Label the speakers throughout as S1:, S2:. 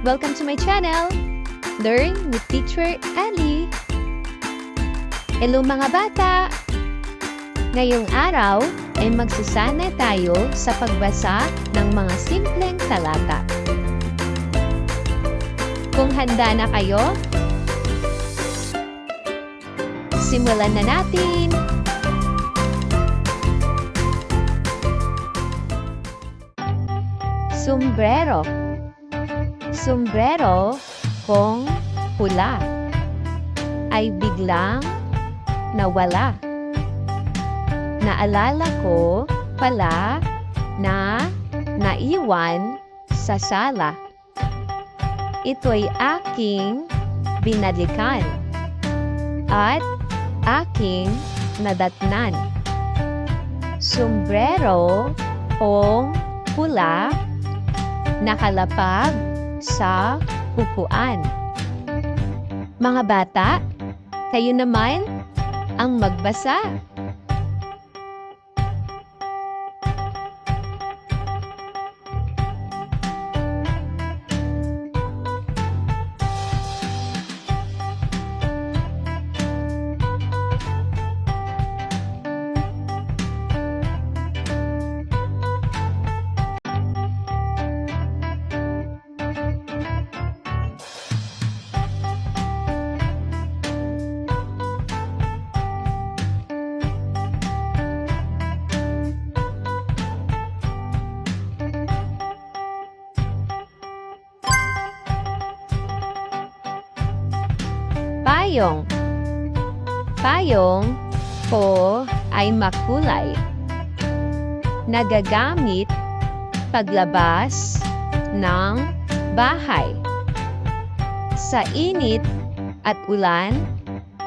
S1: Welcome to my channel! Learn with Teacher Ali! Hello mga bata! Ngayong araw ay magsasana tayo sa pagbasa ng mga simpleng talata. Kung handa na kayo, simulan na natin! Sombrero Sombrero kong pula ay biglang nawala. Naalala ko pala na naiwan sa sala. Ito'y aking binalikan at aking nadatnan. Sombrero kong pula nakalapag sa upuan. Mga bata, kayo naman ang magbasa. Payong. Payong ko ay makulay. Nagagamit paglabas ng bahay. Sa init at ulan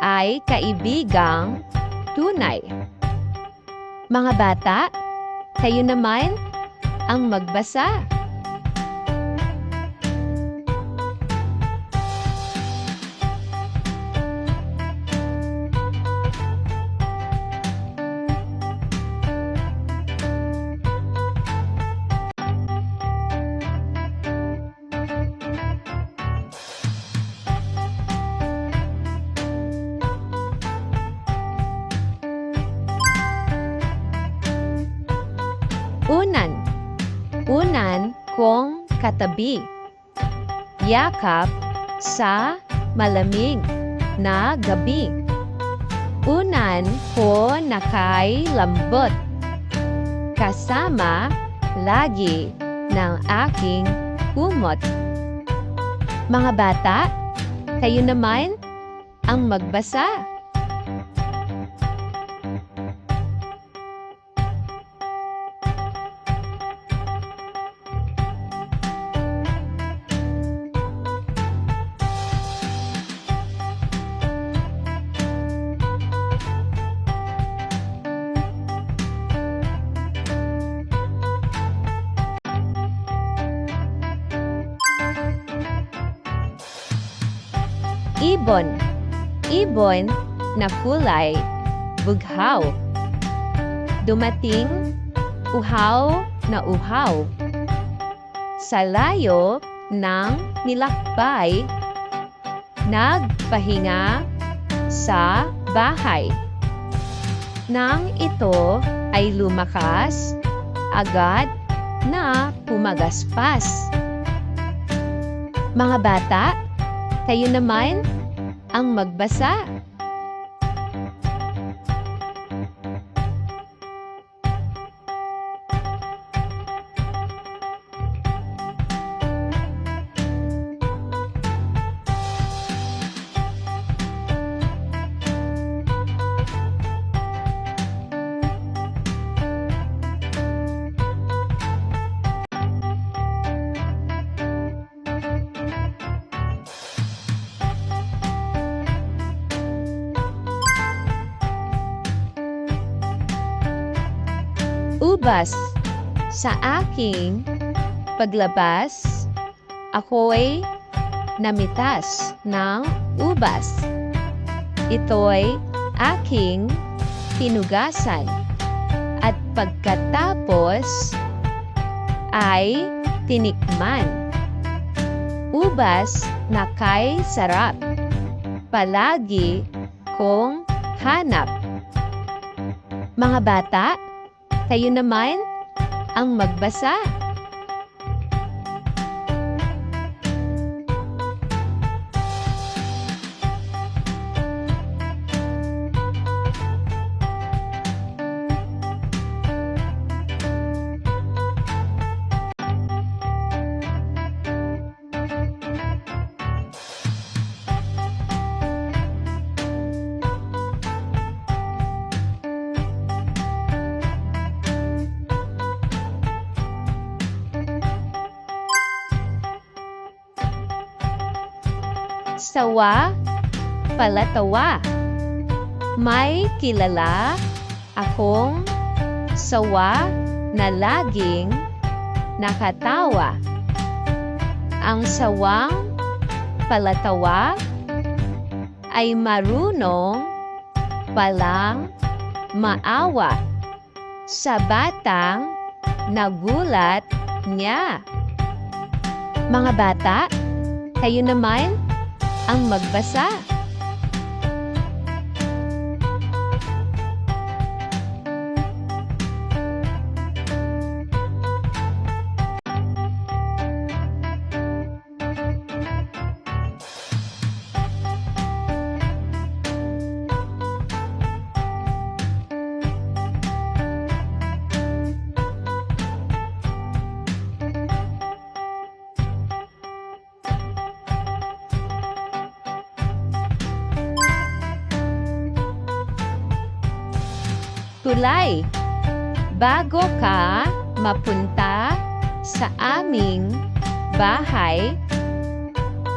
S1: ay kaibigang tunay. Mga bata, kayo naman ang magbasa. Katabi. Yakap sa malamig na gabi. Unan ko na kay lambot. Kasama lagi ng aking kumot. Mga bata, kayo naman ang magbasa. Ibon. Ibon na kulay bughaw. Dumating uhaw na uhaw. Sa layo ng nilakbay, nagpahinga sa bahay. Nang ito ay lumakas, agad na pumagaspas. Mga bata, kayo naman ang magbasa. Ubas. Sa aking paglabas, ako'y namitas ng ubas. Ito'y aking tinugasan. At pagkatapos ay tinikman. ubas na kay sarap. Palagi kong hanap. Mga bata, kayo naman ang magbasa. Sawa, palatawa. May kilala akong sawa na laging nakatawa. Ang sawang palatawa ay marunong palang maawa sa batang nagulat niya. Mga bata, kayo naman ang magbasa. Tulay, bago ka mapunta sa aming bahay,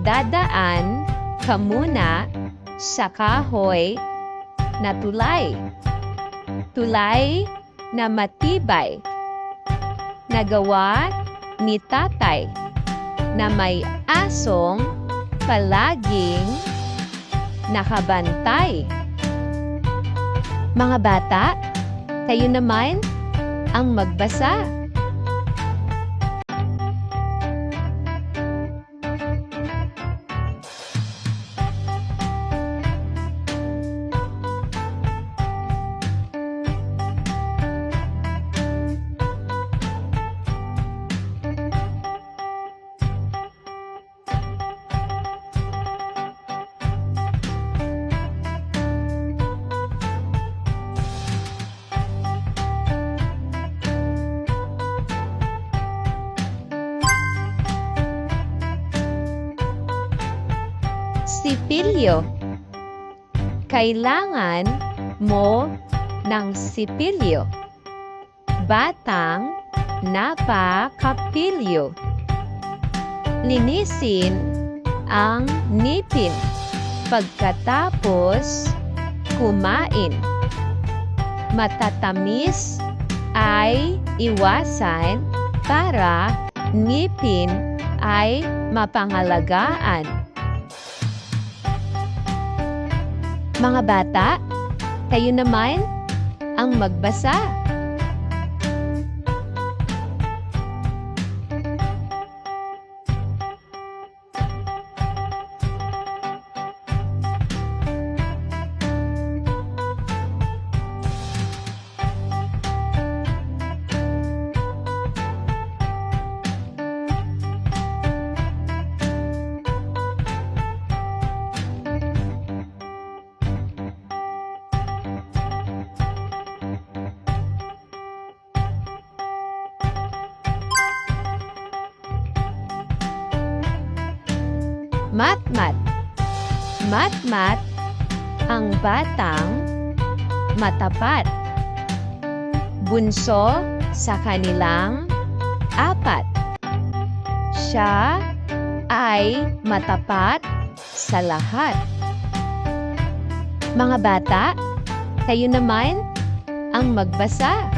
S1: dadaan ka muna sa kahoy na tulay. Tulay na matibay, nagawa ni tatay na may asong palaging nakabantay. Mga bata, kayo naman ang magbasa. Sipilyo. Kailangan mo ng sipilyo. Batang napakapilyo. Linisin ang ngipin pagkatapos kumain. Matatamis ay iwasan para ngipin ay mapangalagaan. Mga bata, kayo naman ang magbasa. Matmat ang batang matapat. Bunso sa kanilang apat. Siya ay matapat sa lahat. Mga bata, kayo naman ang magbasa.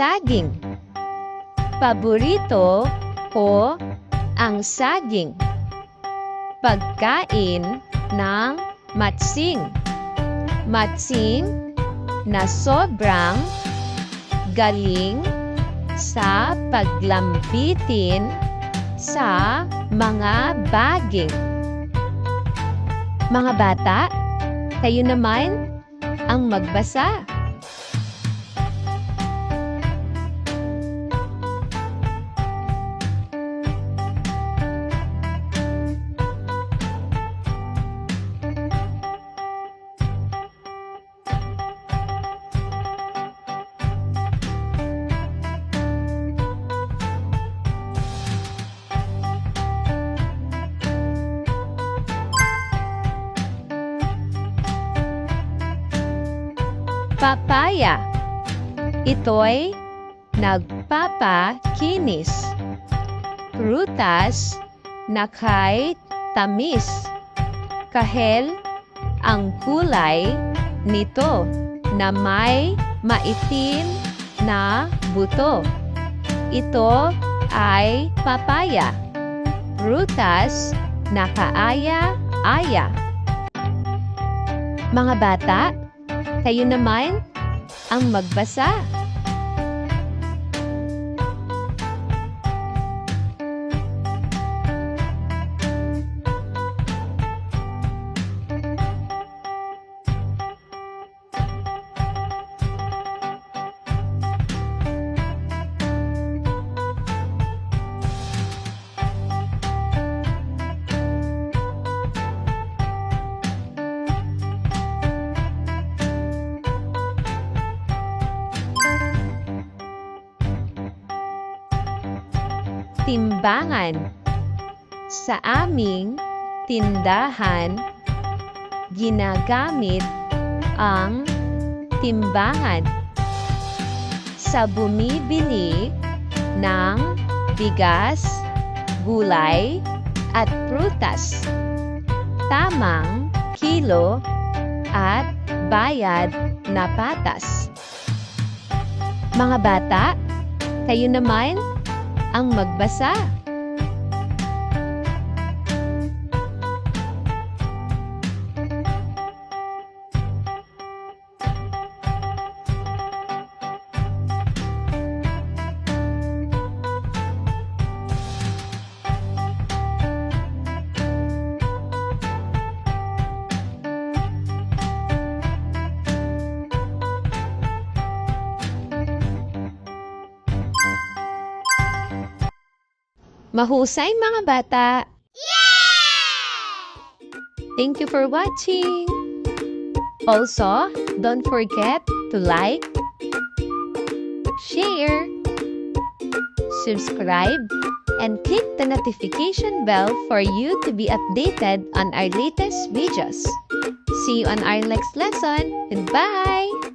S1: Saging. Paborito ko ang saging. Pagkain ng matsing. Matsing na sobrang galing sa paglambitin sa mga baging. Mga bata, kayo naman ang magbasa. Papaya. Ito'y nagpapakinis. Prutas na kay tamis. Kahel ang kulay nito na may maitim na buto. Ito ay papaya. Prutas na kaaya-aya. Mga bata, kayo naman ang magbasa. Timbangan. Sa aming tindahan, ginagamit ang timbangan sa bumibili ng bigas, gulay, at prutas. Tamang kilo at bayad na patas. Mga bata, kayo naman ang magbasa. Mahusay mga bata! Thank you for watching! Also, don't forget to like, share, subscribe, and click the notification bell for you to be updated on our latest videos. See you on our next lesson. Goodbye!